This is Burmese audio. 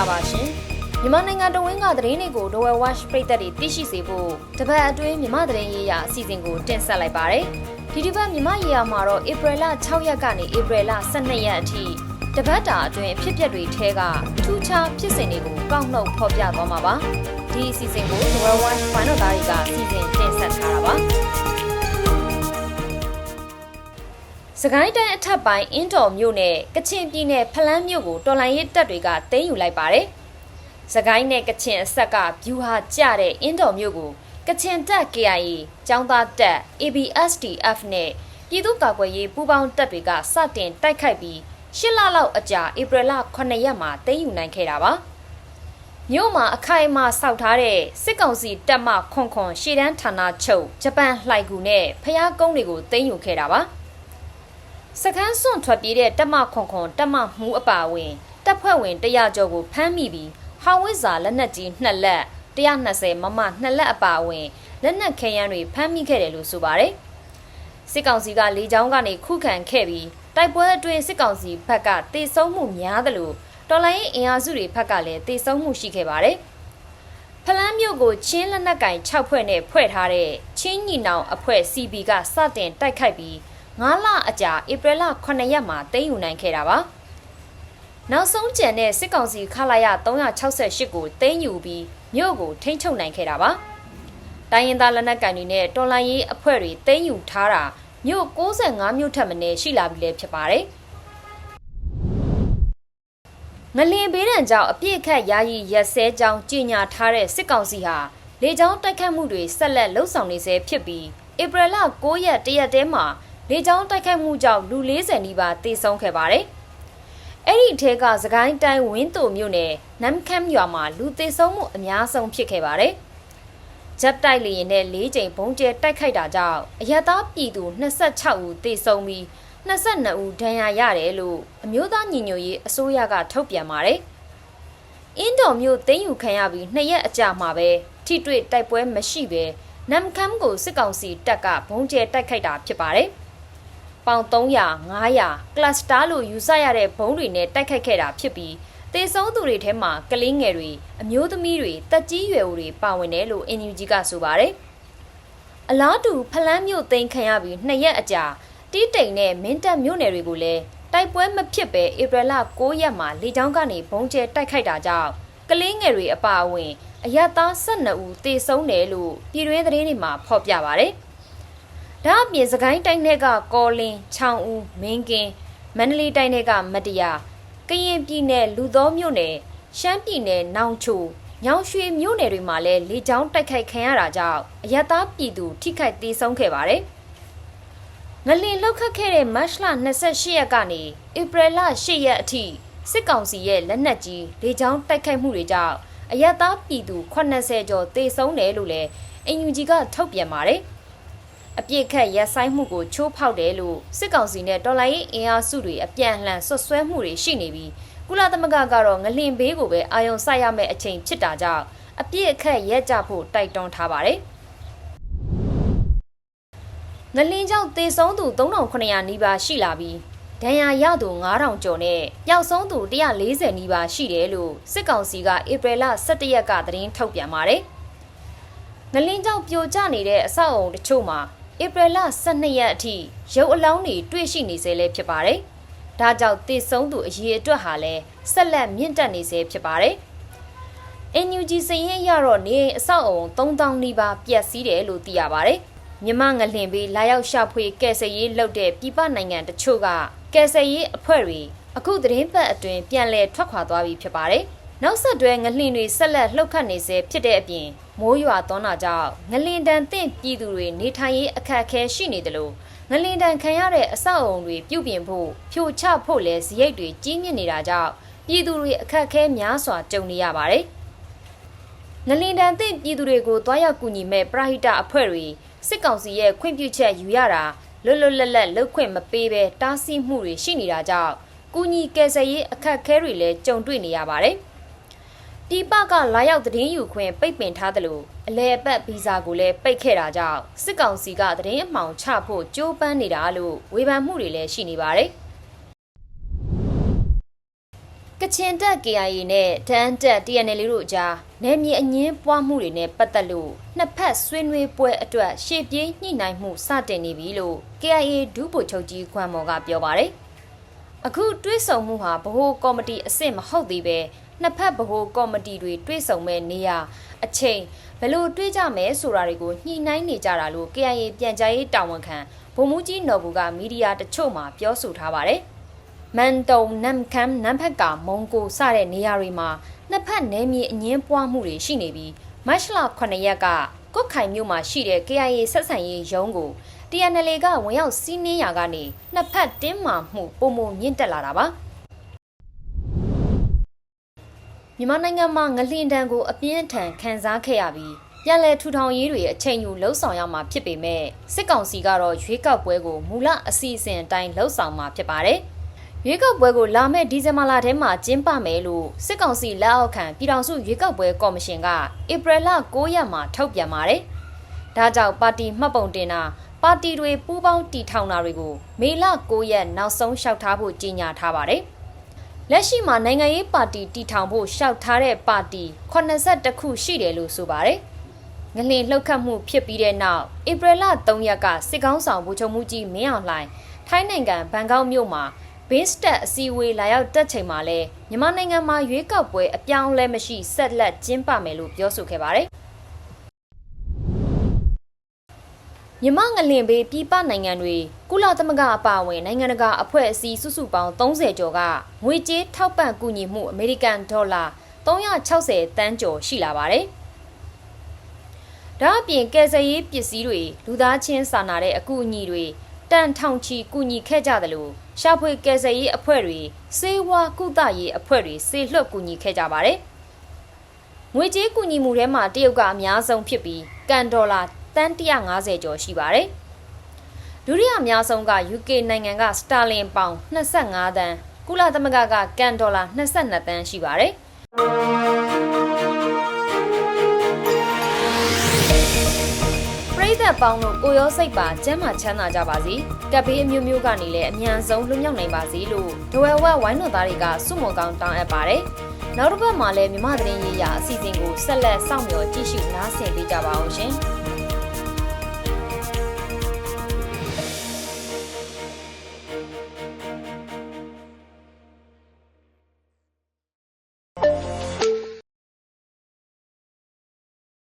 ္ဂလာပါရှင်မြန်မာနိုင်ငံတော်ဝင်ကသတင်းတွေကို Dowell Watch ပြည်သက်တွေသိရှိစေဖို့တပတ်အတွင်းမြန်မာသတင်းရေးရာအစီအစဉ်ကိုတင်ဆက်လိုက်ပါတယ်ဒီတစ်ပတ်မြန်မာရေးရာမှာတော့ဧပြီလ6ရက်ကနေဧပြီလ12ရက်အထိတပတ်တာအတွင်းဖြစ်ပျက်တွေထဲကထူးခြားဖြစ်စဉ်တွေကိုကောက်နှုတ်ဖော်ပြသွားမှာပါဒီအစီအစဉ်ကို Dowell Watch ဖန်တော်သားတွေကစီစဉ်တင်ဆက်ထားတာပါ စကိုင်းတိုင်းအထက်ပိုင်းအင်းတော်မြို့နယ်ကချင်ပြည်နယ်ဖလန်းမြို့ကိုတော်လိုင်းရဲတပ်တွေကတင်းယူလိုက်ပါတယ်။စကိုင်းနဲ့ကချင်အဆက်ကဗျူဟာကျတဲ့အင်းတော်မြို့ကိုကချင်တပ် KIA ចောင်းသားတပ် ABSDF နဲ့ပြည်သူ့ကာကွယ်ရေးပူးပေါင်းတပ်တွေကစတင်တိုက်ခိုက်ပြီးရှစ်လလောက်အကြာဧပြီလ9ရက်မှာတင်းယူနိုင်ခဲ့တာပါ။မြို့မှာအခိုင်အမာစောက်ထားတဲ့စစ်ကောင်စီတပ်မခွန်ခွန်ရှေ့တန်းဌာနချုပ်ဂျပန်လှိုက်ကူနဲ့ဖျားကုန်းတွေကိုတင်းယူခဲ့တာပါ။ စကန်းစွန့်ထွက်ပြေးတဲ့တက်မခွန်ခွန်တက်မမှုအပါဝင်တပ်ဖွဲ့ဝင်100ကျော်ကိုဖမ်းမိပြီးဟောင်ဝစ်စာလက်နက်ကြီး2လက်120မမ2လက်အပါဝင်လက်နက်ခဲယမ်းတွေဖမ်းမိခဲ့တယ်လို့ဆိုပါတယ်စစ်ကောင်စီကလေကြောင်းကနေခုခံခဲ့ပြီးတိုက်ပွဲအတွင်းစစ်ကောင်စီဘက်ကတေဆုံးမှုများတယ်လို့တော်လိုင်းအင်အားစုတွေဘက်ကလည်းတေဆုံးမှုရှိခဲ့ပါတယ်ဖလန်းမြို့ကိုချင်းလက်နက်ကင်6ဖွဲ့နဲ့ဖွဲ့ထားတဲ့ချင်းညီနောင်အဖွဲ့ CB ကစတင်တိုက်ခိုက်ပြီး 9လအကြာဧပြီလ9ရက်မှာသိမ်းယူနိုင်ခဲ့တာပါနောက်ဆုံးကျန်တဲ့စစ်ကောင်စီခလာရ368ကိုသိမ်းယူပြီးမြို့ကိုထိန်းချုပ်နိုင်ခဲ့တာပါတိုင်းရင်းသားလက်နက်ကန်တွေနဲ့တော်လိုင်းရေးအဖွဲ့တွေသိမ်းယူထားတာမြို့65မြို့ထက်မနည်းရှိလာပြီလည်းဖြစ်ပါတယ်ငလင်ဘေးဒဏ်ကြောင့်အပြစ်ခတ်ယာယီရက်စဲကြောင်းကြီးညာထားတဲ့စစ်ကောင်စီဟာလေကြောင်းတိုက်ခတ်မှုတွေဆက်လက်လှုပ်ဆောင်နေဆဲဖြစ်ပြီးဧပြီလ9ရက်တရက်တည်းမှာ လေကြောင်းတိုက်ခိုက်မှုကြောင့်လူ40နီးပါးသေဆုံးခဲ့ပါတယ်။အဲ့ဒီထဲကစကိုင်းတိုင်းဝင်းတုံမြို့နယ်နမ်ခမ်ရွာမှာလူသေဆုံးမှုအများဆုံးဖြစ်ခဲ့ပါတယ်။ဂျက်တိုက်လေရင်နဲ့၄ကြိမ်ဘုံကျဲတိုက်ခိုက်တာကြောင့်အရသားပြည်သူ26ဦးသေဆုံးပြီး22ဦးဒဏ်ရာရတယ်လို့အမျိုးသားညီညွတ်ရေးအစိုးရကထုတ်ပြန်ပါတယ်။အင်းတော်မြို့သိမ်းယူခံရပြီးနှစ်ရက်အကြာမှာပဲထိတွေ့တိုက်ပွဲမရှိဘဲနမ်ခမ်ကိုစစ်ကောင်စီတပ်ကဘုံကျဲတိုက်ခိုက်တာဖြစ်ပါတယ်။ ပေါင်300 900ကလစတာလို့ယူဆရတဲ့ဘုံတွေနဲ့တိုက်ခိုက်ခဲ့တာဖြစ်ပြီးတေဆုံးသူတွေထဲမှာကလေးငယ်တွေအမျိုးသမီးတွေတက်ကြီးရွယ်ဦးတွေပါဝင်တယ်လို့ NUG ကဆိုပါတယ်။အလားတူဖလန်းမြို့သိမ်းခံရပြီးနှစ်ရက်အကြာတီးတိန်နဲ့မင်းတပ်မြို့နယ်တွေကိုလည်းတိုက်ပွဲမဖြစ်ပဲဧပြီလ9ရက်မှာလေကြောင်းကနေဘုံကျဲတိုက်ခိုက်တာကြောင့်ကလေးငယ်တွေအပါအဝင်အရသား12ဦးသေဆုံးတယ်လို့ပြည်တွင်းသတင်းတွေမှာဖော်ပြပါဗျ။ ဒါအပြင်စကိုင်းတိုင်းတွေကကောလင်းချောင်းဦးမင်းကင်းမန္တလေးတိုင်းတွေကမတရားကရင်ပြည်နယ်လူသောမြို့နယ်ရှမ်းပြည်နယ်နောင်ချိုညောင်ရွှေမြို့နယ်တွေမှာလည်းလေကြောင်းတိုက်ခိုက်ခံရတာကြောင့်အရတားပြည်သူထိခိုက်သေးဆုံးခဲ့ပါတယ်။ငလင်လောက်ခတ်ခဲ့တဲ့မတ်လ28ရက်ကနေဧပြီလ8ရက်အထိစစ်ကောင်စီရဲ့လက်နက်ကြီးလေကြောင်းတိုက်ခိုက်မှုတွေကြောင့်အရတားပြည်သူ80ကျော်သေဆုံးတယ်လို့လည်းအင်ယူဂျီကထုတ်ပြန်ပါတယ်။အ ပြစ်ခတ်ရက်ဆိုင်မှုကိုချိုးဖောက်တယ်လို့စစ်ကောင်စီနဲ့တော်လိုင်းရေးအင်အားစုတွေအပြန်အလှန်ဆွဆွဲမှုတွေရှိနေပြီးကုလသမဂ္ဂကတော့ငလင်ဘေးကိုပဲအာရုံစိုက်ရမယ့်အချိန်ဖြစ်တာကြောင့်အပြစ်အခက်ရက်ကြဖို့တိုက်တွန်းထားပါတယ်။ငလင်ကြောင့်သေဆုံးသူ3900နီးပါးရှိလာပြီးဒဏ်ရာရသူ9000ကျော်နဲ့ပျောက်ဆုံးသူ140နီးပါးရှိတယ်လို့စစ်ကောင်စီကဧပြီလ17ရက်ကသတင်းထုတ်ပြန်ပါတယ်။ငလင်းကြောင့်ပြိုကျနေတဲ့အဆောက်အုံတချို့မှာ ဧပြီလ12ရက်အထိရုပ်အလောင်းတွေတွေ့ရှိနေစေလဲဖြစ်ပါတယ်။ဒါကြောင့်တည်ဆုံးသူအရေးအတွက်ဟာလည်းဆက်လက်မြင့်တက်နေစေဖြစ်ပါတယ်။ NUG စရင်ရတော့နေအဆောက်အုံ3000နီးပါးပျက်စီးတယ်လို့သိရပါတယ်။မြမငလင်ပြီးလာရောက်ရှာဖွေကယ်ဆယ်ရေးလုပ်တဲ့ပြည်ပနိုင်ငံတချို့ကကယ်ဆယ်ရေးအဖွဲ့တွေအခုသတင်းပတ်အတွင်းပြန်လည်ထွက်ခွာသွားပြီဖြစ်ပါတယ်။နောက်ဆက်တွဲငလင်တွေဆက်လက်လှုပ်ခတ်နေစေဖြစ်တဲ့အပြင် မိုးရွာသွန်းတာကြောင့်ငလင်တန်တင့်ပြည်သူတွေနေထိုင်ရေးအခက်အခဲရှိနေတယ်လို့ငလင်တန်ခံရတဲ့အဆောက်အုံတွေပြုပြင်ဖို့ဖြိုချဖို့လဲဇရိတ်တွေကြီးမြင့်နေတာကြောင့်ပြည်သူတွေအခက်အခဲများစွာကြုံနေရပါတယ်။ငလင်တန်တင့်ပြည်သူတွေကိုတွားရောက်ကူညီမဲ့ပရဟိတအဖွဲ့တွေစစ်ကောင်စီရဲ့ခွင့်ပြုချက်ယူရတာလွတ်လွတ်လပ်လပ်လှုပ်ခွင့်မပေးဘဲတားဆီးမှုတွေရှိနေတာကြောင့်ကူညီကယ်ဆယ်ရေးအခက်အခဲတွေလည်းကြုံတွေ့နေရပါတယ်။ ပြည်ပကလာရောက်သတင်းယူခွင့်ပိတ်ပင်ထားတယ်လို့အလဲအပတ်ဗီဇာကိုလည်းပိတ်ခဲ့တာကြောင့်စစ်ကောင်စီကသတင်းအမှောင်ချဖို့ကြိုးပမ်းနေတာလို့ဝေဖန်မှုတွေလည်းရှိနေပါတယ်။ကချင်တပ် KIA နဲ့တန်းတပ် TNL တို့အကြားနယ်မြေအငင်းပွားမှုတွေနဲ့ပတ်သက်လို့နှစ်ဖက်ဆွေးနွေးပွဲအတွက်ရှေ့ပြေးညှိနှိုင်းမှုစတင်နေပြီလို့ KIA ဒုဗိုလ်ချုပ်ကြီးခွမ်းမော်ကပြောပါတယ်။အခုတွဲဆုံမှုဟာဗဟိုကော်မတီအဆင့်မဟုတ်သေးပဲ နှစ်ဖက်ဗဟိုကော်မတီတွေတွဲဆုံမဲ့နေရအချိန်ဘယ်လိုတွဲကြမယ်ဆိုတာတွေကိုညှိနှိုင်းနေကြတာလို့ KIA ပြန်ကြားရေးတာဝန်ခံဗိုလ်မှူးကြီးနော်ဘူကမီဒီယာတချို့မှာပြောဆိုထားပါတယ်။မန်တုံနမ်ခမ်နမ်ဖက်ကမုံကိုစတဲ့နေရာတွေမှာနှစ်ဖက်နယ်မြေအငင်းပွားမှုတွေရှိနေပြီးမတ်လ9ရက်ကကုတ်ခိုင်မြို့မှာရှိတဲ့ KIA ဆက်ဆံရေးရုံးကို TNL ကဝင်ရောက်စီးနင်းရာကနေနှစ်ဖက်တင်းမာမှုပုံမမြင့်တက်လာတာပါ မြန်မာနိုင်ငံမှာငလျင်တန်းကိုအပြင်းထန်ခံစားခဲ့ရပြီးပြန်လည်ထူထောင်ရေးတွေအချိန်ယူလှုပ်ဆောင်ရမှာဖြစ်ပေမဲ့စစ်ကောင်စီကတော့ရွေးကောက်ပွဲကိုမူလအစီအစဉ်အတိုင်းလှုပ်ဆောင်မှာဖြစ်ပါတယ်။ရွေးကောက်ပွဲကိုလာမယ့်ဒီဇင်ဘာလထဲမှာကျင်းပမယ်လို့စစ်ကောင်စီလက်အောက်ခံပြည်ထောင်စုရွေးကောက်ပွဲကော်မရှင်ကဧပြီလ9ရက်မှာထုတ်ပြန်ပါတယ်။ဒါကြောင့်ပါတီမှတ်ပုံတင်တာပါတီတွေပူးပေါင်းတီထောင်တာတွေကိုမေလ9ရက်နောက်ဆုံးလျှောက်ထားဖို့ကြေညာထားပါတယ်။ လက်ရှိမှာနိုင်ငံရေးပါတီတီထောင်ဖို့လျှောက်ထားတဲ့ပါတီ82ခုရှိတယ်လို့ဆိုပါတယ်။ငလင်လှုပ်ခတ်မှုဖြစ်ပြီးတဲ့နောက်ဧပြီလ3ရက်ကစစ်ကောင်းဆောင်ဗိုလ်ချုပ်မှုကြီးမင်းအောင်လှိုင်ထိုင်းနိုင်ငံဘန်ကောက်မြို့မှာဘင်းစတက်အစည်းအဝေးလာရောက်တက်ချိန်မှာလဲမြန်မာနိုင်ငံမှာရွေးကောက်ပွဲအပြောင်းလဲမရှိဆက်လက်ကျင်းပမယ်လို့ပြောဆိုခဲ့ပါတယ် မြမငလင်ဘေးပြည်ပနိုင်ငံတွေကုလသမဂ္ဂအပါအဝင်နိုင်ငံတကာအဖွဲ့အစည်းစုစုပေါင်း30ကျော်ကငွေကြေးထောက်ပံ့ကူညီမှုအမေရိကန်ဒေါ်လာ360တန်းကျော်ရှိလာပါတယ်။ဒါအပြင်ကယ်ဆယ်ရေးပစ္စည်းတွေလူသားချင်းစာနာတဲ့အကူအညီတွေတန်ထောင်ချီကူညီခဲ့ကြတယ်လို့ရှာဖွေကယ်ဆယ်ရေးအဖွဲ့တွေစေဝါကုသရေးအဖွဲ့တွေစေလွှတ်ကူညီခဲ့ကြပါတယ်။ငွေကြေးကူညီမှုထဲမှာတရုတ်ကအများဆုံးဖြစ်ပြီးကန်ဒေါ်လာ တန်း150ကျော်ရှိပါတယ်။ဒုတိယအများဆုံးက UK နိုင်ငံကစတာလင်ပေါင်25တန်းကုလသမဂ္ဂကကန်ဒေါ်လာ22တန်းရှိပါတယ်။ရိသတ်ပေါင်းတို့ကိုရောစိတ်ပါကျမ်းမာချမ်းသာကြပါစေ။ကပ်ဘေးအမျိုးမျိုးကနေလည်းအမြန်ဆုံးလွတ်မြောက်နိုင်ပါစေလို့ဒဝဲဝက်ဝိုင်းတော်သားတွေကစုမုံကောင်းတောင်းအပ်ပါတယ်။နောက်တစ်ပတ်မှာလည်းမြမသတင်းရေးရာအစီအစဉ်ကိုဆက်လက်စောင့်မျှော်ကြည့်ရှုနားဆင်ပေးကြပါအောင်ရှင်။